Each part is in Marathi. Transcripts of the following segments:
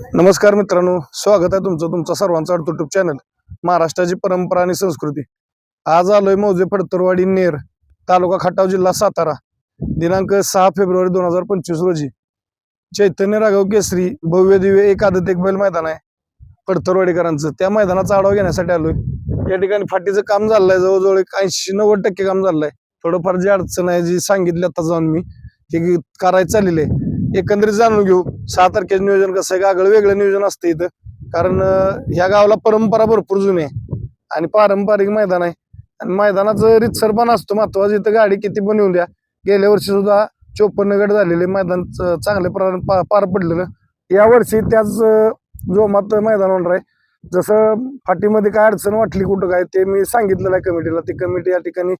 नमस्कार मित्रांनो स्वागत आहे तुमचं तुमचा सर्वांचा युट्यूब चॅनल महाराष्ट्राची परंपरा आणि संस्कृती. आज आलोय मौजे फडतरवाडी नेर तालुका खटाव जिल्हा सातारा. दिनांक सहा फेब्रुवारी दोन हजार पंचवीस रोजी. चैतन्य राघव केसरी भव्य दिव्य एक आदत एक बैल मैदान आहे. फडतरवाडीकरांचं. त्या मैदानाचा आढावा घेण्यासाठी आलोय. या ठिकाणी फाटीचं काम झालंय जवळजवळ एक ऐंशी नव्वद टक्के काम झालंय. थोडंफार जी अडचण आहे जी सांगितली आता जाऊन मी हे करायचं चाललेलं आहे. एकंदरीत जाणून घेऊ. सहा तारखेचं नियोजन कसं आहे? गागळ वेगळं नियोजन असतं इथं. कारण ह्या गावाला परंपरा भरपूर जुनी आहे. आणि पारंपरिक मैदान आहे. आणि मैदानाचं रितसरपण असतो महत्वाचं. इथं गाडी किती पण येऊन द्या. गेल्या वर्षी सुद्धा चोपन्न गट झालेले. मैदान चांगल्या प्रमाणात पा- पार पडलेलं. या वर्षी त्याच जोमात मैदान होणार आहे. जसं फाटीमध्ये काय अडचण वाटली कुठं काय ते मी सांगितलेलं आहे कमिटीला. ती कमिटी या ठिकाणी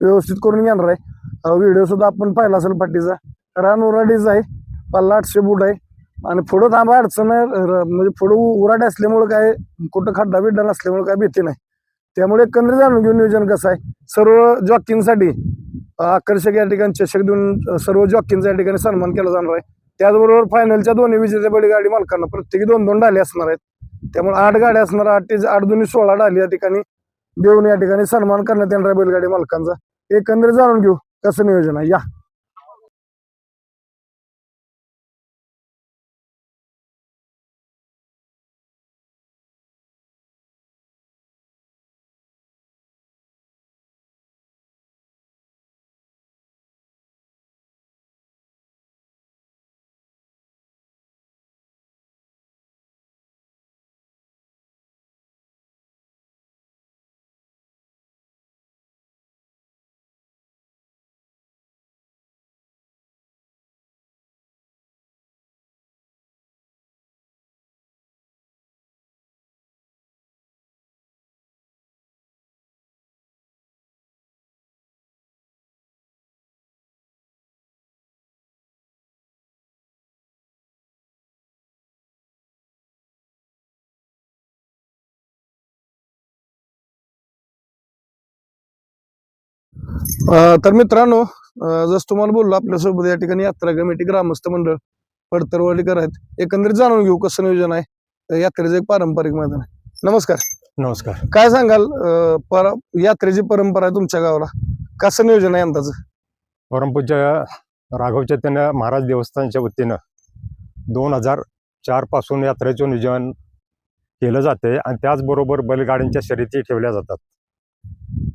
व्यवस्थित करून घेणार आहे. व्हिडिओ सुद्धा आपण पाहिला असेल फाटीचा. रान उराडीच आहे. पल्ला आठशे बुट आहे. आणि पुढं थांबा अडचण आहे म्हणजे पुढं उराडे असल्यामुळे काय कुठं खड्डा बिड्डा नसल्यामुळे काय भीती नाही. त्यामुळे एकंदरीत जाणून घेऊन नियोजन कसं आहे. सर्व जॉकिंगसाठी आकर्षक या ठिकाणी चषक देऊन सर्व जॉकिंगचा या ठिकाणी सन्मान केला जाणार आहे. त्याचबरोबर फायनलच्या दोन्ही विजेत्या बैलगाडी मालकांना प्रत्येकी दोन दोन डाली असणार आहेत. त्यामुळे आठ गाड्या असणार आठ ते आठ दोन्ही सोळा डाली या ठिकाणी देऊन या ठिकाणी सन्मान करण्यात येणार आहे बैलगाडी मालकांचा. एकंदरीत जाणून घेऊ कसं नियोजन आहे. या. तर मित्रांनो जसं तुम्हाला बोललो आपल्यासोबत या ठिकाणी यात्रा कमिटी ग्रामस्थ मंडळ पडतरवाडीकर आहेत. एकंदरीत जाणून घेऊ कसं नियोजन आहे. यात्रेचं एक पारंपरिक मैदान आहे. नमस्कार. नमस्कार. काय सांगाल पर यात्रेची परंपरा आहे तुमच्या गावाला? कसं नियोजन आहे अंदाज परमपूज्य राघव चैतन्य महाराज देवस्थानच्या वतीनं दोन हजार चारपासून यात्रेचं नियोजन केलं जाते आणि त्याचबरोबर बैलगाड्यांच्या शर्यती ठेवल्या जातात.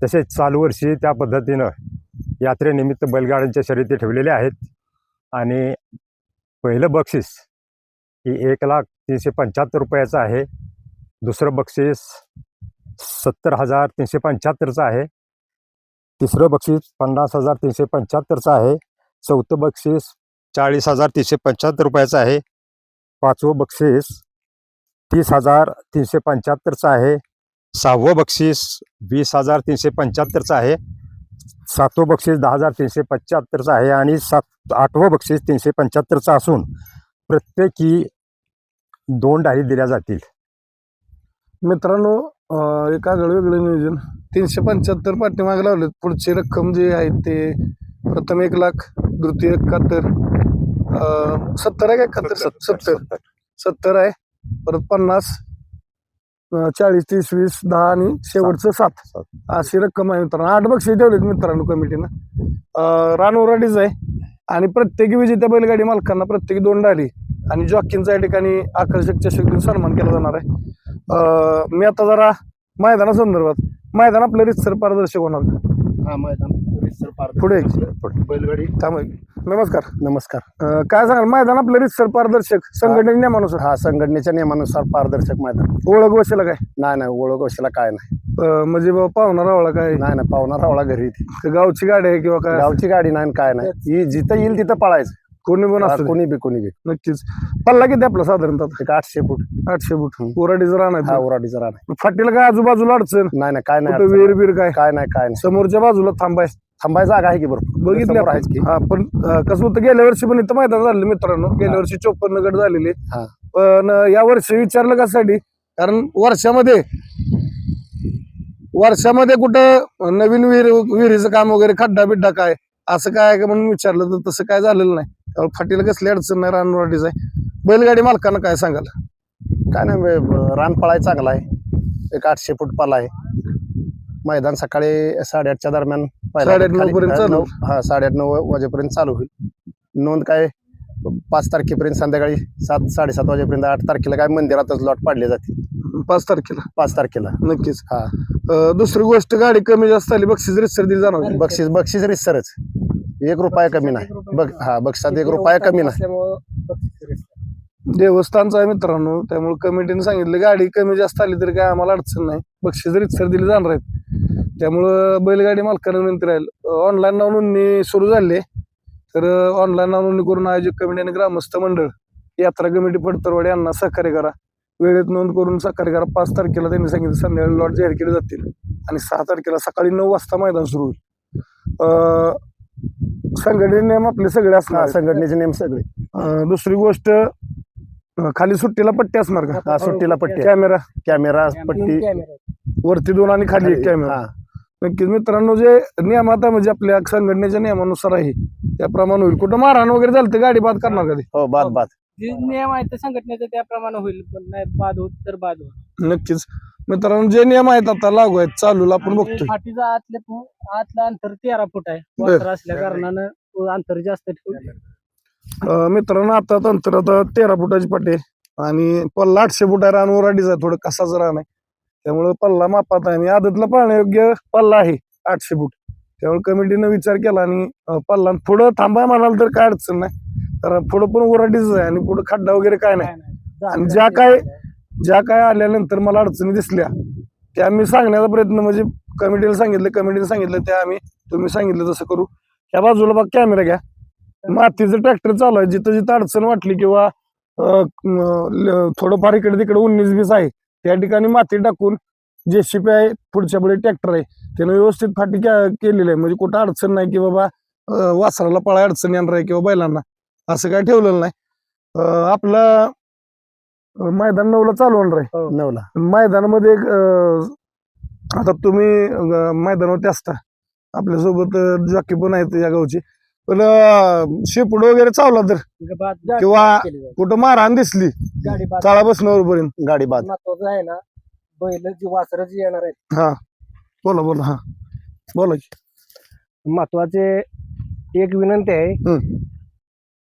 तसेच चालू वर्षी त्या पद्धतीनं यात्रेनिमित्त बैलगाड्यांच्या शर्यती ठेवलेल्या आहेत. आणि पहिलं बक्षीस ही एक लाख तीनशे पंच्याहत्तर रुपयाचं आहे. दुसरं बक्षीस सत्तर हजार तीनशे पंच्याहत्तरचं आहे. तिसरं बक्षीस पन्नास हजार तीनशे पंच्याहत्तरचं आहे. चौथं बक्षीस चाळीस हजार तीनशे पंच्याहत्तर रुपयाचं आहे. पाचवं बक्षीस तीस हजार तीनशे पंच्याहत्तरचं आहे. सहावं बक्षीस वीस हजार तीनशे पंच्याहत्तरचं आहे. सातवं बक्षीस दहा हजार तीनशे पंच्याहत्तरचं आहे आणि सात आठवं बक्षीस तीनशे पंच्याहत्तरचं असून प्रत्येकी दोन डाळी दिल्या जातील. मित्रांनो एक वेगळं नियोजन. तीनशे पंच्याहत्तर पाठीमागे लावले पुढची रक्कम जी आहे ते प्रथम एक लाख द्वितीय एकाहत्तर सत्तर आहे का एकाहत्तर? सत्तर. सत्तर आहे. परत पन्नास अं, चाळीस तीस वीस दहा आणि शेवटचं सात. सात. अशी रक्कम आहे मित्रांनो. आठ बक्षीस ठेवलेत मित्रांनो कमिटीनं. अं, आहे आणि प्रत्येकी विजेत्या बैलगाडी मालकांना प्रत्येकी दोन डाली आणि जॉकींचा या ठिकाणी आकर्षक चषक देऊन सन्मान केला जाणार आहे. अं, मी आता जरा मैदानासंदर्भात मैदान आपलं रितसर पारदर्शक होणार का? हा मैदान पुढे. बैलगाडी. थांब. नमस्कार. नमस्कार. अं, काय सांगाल? मैदान आपलं रितसर पारदर्शक संघटनेच्या नियमानुसार. हा संघटनेच्या नियमानुसार पारदर्शक मैदान. ओळख वशाला काय? नाही नाही ओळख वशाला काय नाही. अं, म्हणजे बाबा पाहुणा रावळा काय? नाही नाही पाहुणा रावळा घरी येते. का गावची गाडी आहे किंवा काय? गावची गाडी नाही आणि काय नाही. ही जिथं येईल तिथं पळायचं. कोणी पण असतो कोणी बी कोणी बी. नक्कीच. पल्ला किती आपला साधारणतः एक आठशे फूट. आठशे फूट. हम्म. कोराडीचं राहणार हा उराडीचा राहणार फाटीला काय आजूबाजूला अडचण? नाही नाही काय नाही अडचण. विहीर बीर काय? काय नाही काय नाही. समोरच्या बाजूला थांबाय. थांबायची जागा आहे की बरोबर बघितलं समोर आपण. आहेच की? हा पण अं, कसं होतं गेल्या वर्षी पण इथं मैदान झालं मित्रांनो. गेल्या वर्षी चोपन्न गट झालेले. हा. पण अं, या वर्षी विचारलं कशासाठी? कारण वर्षामध्ये वर्षामध्ये कुठं नवीन विहीर विहिरीचं काम वगैरे खड्डा बिड्डा काय असं काय आहे का म्हणून विचारलं तर तसं काय झालेलं नाही. त्यामुळे फाटीला कसली अडचण नाही रानवाडीच आहे. बैलगाडी मालकांना काय सांगाल काय नाही ब- रान पळाय चांगला आहे. एक आठशे फूट पाला आहे. मैदान सकाळी साडेआठच्या दरम्यान पहिला साडेआठ, नऊपर्यंत हा, चालू नऊ- हा साडेआठ नऊ वाजेपर्यंत चालू होईल. नोंद काय? पाच तारखेपर्यंत संध्याकाळी सात साडेसात वाजेपर्यंत आठ तारखेला काय मंदिरातच लॉट पाडले जातील. पाच तारखेला. पाच तारखेला. नक्कीच. हा. अं, दुसरी गोष्ट गाडी कमी जास्त झाली बक्षीस रितसर दिली जाणार. बक्षीस बक्षीस रिसरच एक रुपया कमी नाही. बघ हा बक्षात एक रुपया कमी नाही. देवस्थानचा आहे मित्रांनो त्यामुळे कमिटीने सांगितलं गाडी कमी जास्त आली तरी काय आम्हाला अडचण नाही. बक्षीस रितसर दिली जाणार आहेत. त्यामुळं बैलगाडी मालकांना विनंती राहील. ऑनलाईन नाव नोंदणी सुरू झाली. तर ऑनलाईन नाव नोंदणी करून आयोजक कमिटी आणि ग्रामस्थ मंडळ यात्रा कमिटी पडतरवाडी यांना सहकार्य करा. वेळेत नोंद करून सहकार्य करा. पाच तारखेला त्यांनी सांगितलं संध्याकाळी लॉट जाहीर केले जातील. आणि सहा तारखेला सकाळी नऊ वाजता मैदान सुरू होईल. संघटने नियम आपले सगळे असणार. संघटनेचे नेम सगळे. दुसरी गोष्ट खाली सुट्टीला पट्टी असणार का? सुट्टीला पट्टी. कॅमेरा. कॅमेरा पट्टी. वरती दोन आणि खाली एक कॅमेरा नक्कीच मित्रांनो जे नियमात आहे म्हणजे आपल्या संघटनेच्या नियमानुसार आहे. त्याप्रमाणे होईल. कुठं मारहाण वगैरे झालं तर गाडी बाद करणार कधी? हो बाद बाद. जे नियम आहेत ते संघटनेचे त्याप्रमाणे होईल पण नाही बाद होत तर बाद होत. नक्कीच. मित्रांनो जे नियम आहेत आता लागू आहेत चालूला आपण बघतोय. फाटीचा आतले आतलं अंतर तेरा फूट आहे. वासर असल्या कारणानं तो अंतर जास्त ठेवले अं, मित्रांनो आता नंतर आता तेरा फुटाची पाटी आहे. आणि पल्ला आठशे फुट आहे रान ओराडीचा आहे थोडं कसाच रान आहे. त्यामुळं पल्ला मापात आहे. आणि आदतला पाहण्यायोग्य पल्ला आहे आठशे फूट. त्यामुळे कमिटीनं विचार केला आणि पल्ला पुढं थांबा म्हणाल तर काय अडचण नाही. तर पुढं पण ओराटीच आहे आणि पुढं खड्डा वगैरे काय नाही. आणि ज्या काय ज्या काय आल्यानंतर मला अडचणी दिसल्या त्या मी सांगण्याचा प्रयत्न म्हणजे कमिटीला सांगितलं कमिटीने सांगितलं त्या आम्ही तुम्ही सांगितलं तसं करू. त्या बाजूला बघ कॅमेरा घ्या. मातीचं ट्रॅक्टर चालू आहे. जिथं जिथं अडचण वाटली किंवा थोडंफार इकडे तिकडे उन्नीस बीस आहे त्या ठिकाणी माती टाकून जेसीपी आहे पुढच्या पुढे ट्रॅक्टर आहे त्यानं व्यवस्थित फाटी केलेली आहे. म्हणजे कुठं अडचण नाही की बाबा वासराला पळाय अडचण येणार आहे किंवा बैलांना. असं काय ठेवलेलं नाही. आपलं मैदान नऊला चालू होणार आहे. नवला मैदानामध्ये एक आता तुम्ही मैदानावरती असता. आपल्यासोबत जॉकी पण आहेत या गावची. पण शेपूड वगैरे चावला तर? किंवा. कुठं मारहाण दिसली गाडी बाद चाळा बसण्यावर पर्यंत गाडी बाद महत्वाचं आहे ना बैल जी वासर जी येणार आहेत. हा. बोला बोला हा. बोला की. महत्त्वाचे एक विनंती आहे.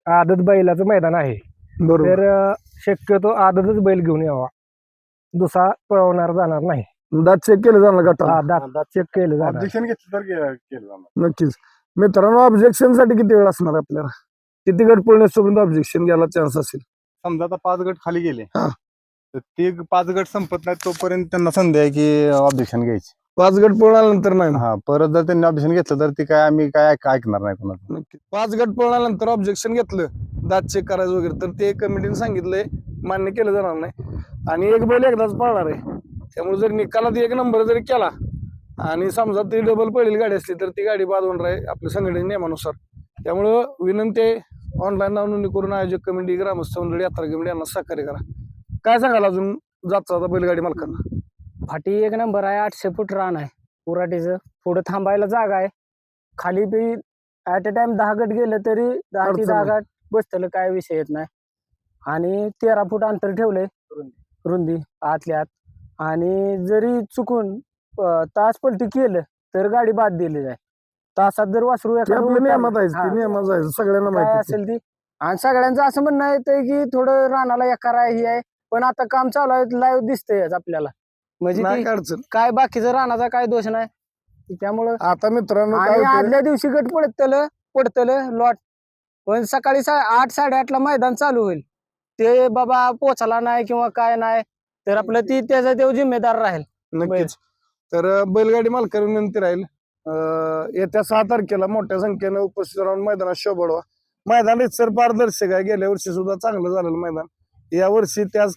आदत बैलाचं मैदान आहे. बरोबर. तर शक्यतो आदतच बैल घेऊन यावा. दुसरा पळवणार जाणार नाही. दात चेक केलं जाणार गटाला? हा, दात दात चेक केलं जाणार. ऑब्जेक्शन घेतलं तर केलं जाणार. नक्कीच. मित्रांनो ऑब्जेक्शनसाठी किती वेळ असणार आपल्याला? किती गट पळण्यासोबत ऑब्जेक्शन घ्यायला चान्स असेल? समजा आता पाच गट खाली गेले. हा. तर ते पाच गट संपत नाही तोपर्यंत त्यांना संधी आहे की ऑब्जेक्शन घ्यायची. पाच गट पळल्यानंतर नाही. हा परत जर त्यांनी ऑब्जेक्शन घेतलं तर ती काय आम्ही काय ऐक- ऐकणार नाही कोणाचं. नक्की. पाच गट पळल्यानंतर ऑब्जेक्शन घेतलं दात चेक करायचं वगैरे तर ते कमिटीने सांगितलंय मान्य केलं जाणार नाही. आणि एक बैल एकदाच पळणार आहे. त्यामुळे जर निकालात एक नंबर जरी केला आणि समजा ती डबल पहिली गाडी असली तर ती गाडी बाद होणार आहे आपल्या संघटने नियमानुसार. त्यामुळं विनंती आहे ऑनलाईन नोंदणी करून आयोजक कमिटी ग्रामस्थ मंडळी यात्रा कमिटी यांना सहकार्य करा. काय सांगाल अजून जातचा आता बैलगाडी मालकांना? फाटी एक नंबर आहे आठशे फूट रान आहे. उराटीचं पुढे थांबायला जागा आहे. खाली बी ऍट अ टाइम दहा गट गेलं तरी दहा अडचण ती दहा नाही. गट बसतेलं काय विषय येत नाही. आणि तेरा फूट अंतर ठेवलंय. रुंदी आतल्या आत. आणि जरी चुकून तास पलटी केलं तर गाडी बाद दिली जाय. तासात जर वासरू ते एखादं आपल्या उतरलं- नियमात आहे हा, ते नियमात आहे सगळ्यांना काय माहिती आहे. असेल ती? आणि सगळ्यांचं असं म्हणणं येतंय की थोडं रानाला एकार आहे ही आहे पण आता काम चालू आहे लाईव्ह दिसतंय आपल्याला. म्हणजे नाही ती काय अडचण. काय बाकीचं रानाचा काय दोष नाही. त्यामुळं आता मित्रांनो काय आणि होतंय? आदल्या दिवशी गट पडतल पडतल लॉट पण सकाळी सा आठ साडेआठला मैदान चालू होईल. ते बाबा पोचला नाही किंवा काय नाही तर आपलं ती त्याचा देव जिम्मेदार राहील. नक्कीच. तर बैलगाडी मालकांना विनंती राहील. अं, येत्या सहा तारखेला मोठ्या संख्येनं उपस्थित राहून मैदानात शोभडवा मैदान रितसर पारदर्शक आहे. गेल्या वर्षी सुद्धा चांगलं झालेलं मैदान. या वर्षी त्याच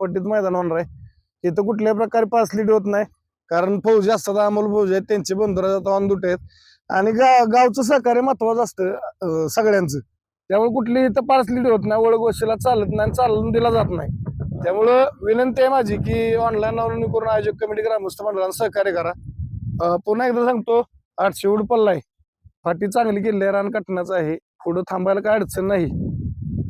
पट्टीत मैदान होणार आहे. इथं कुठल्याही प्रकारे पासलीट होत नाही. कारण फौजी असतात अमोल फौजी आहेत त्यांचे बंधुरा जातात आहेत. आणि गा गावचं सहकार्य महत्वाचं असतं सगळ्यांचं. त्यामुळे कुठली इथं पासलीट होत नाही ओळख गोष्टीला चालत नाही चालून दिला जात नाही. त्यामुळं विनंती आहे माझी की ऑनलाईन नोंदणी करून आयोजक कमिटी ग्रामस्थ मंडळाला सहकार्य करा. पुन्हा एकदा सांगतो आठशे उड पल्ला आहे फाटी चांगली केली आहे रान कटण्याचं आहे. पुढं थांबायला काय अडचण नाही.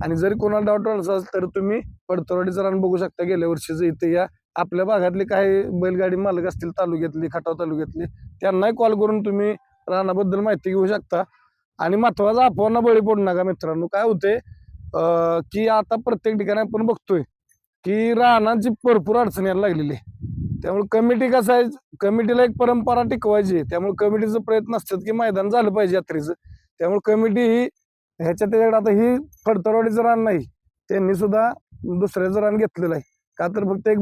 आणि जरी कोणाला डाऊट असेल तर तुम्ही पडतरवाडीचं रान बघू शकता. गेल्या वर्षीचं इथे या आपल्या भागातले काही बैलगाडी मालक असतील तालुक्यातली खटाव तालुक्यातली त्यांनाही कॉल करून तुम्ही रानाबद्दल माहिती घेऊ शकता. आणि महत्त्वाचा अफवांना बळी पडू नका मित्रांनो. काय होते की आता प्रत्येक ठिकाणी आपण बघतोय की रानाची भरपूर अडचण यायला लागलेली. आहे त्यामुळे कमिटी कसं आहे कमिटीला एक परंपरा टिकवायची. आहे. त्यामुळे कमिटीचं प्रयत्न असतात की मैदान झालं पाहिजे यात्रेचं. त्यामुळे कमिटी ही ह्याच्या त्याच्याकडे आता ही फडतरवाडीचं रान नाही. त्यांनी सुद्धा दुसऱ्याचं रान घेतलेलं आहे. का तर फक्त एक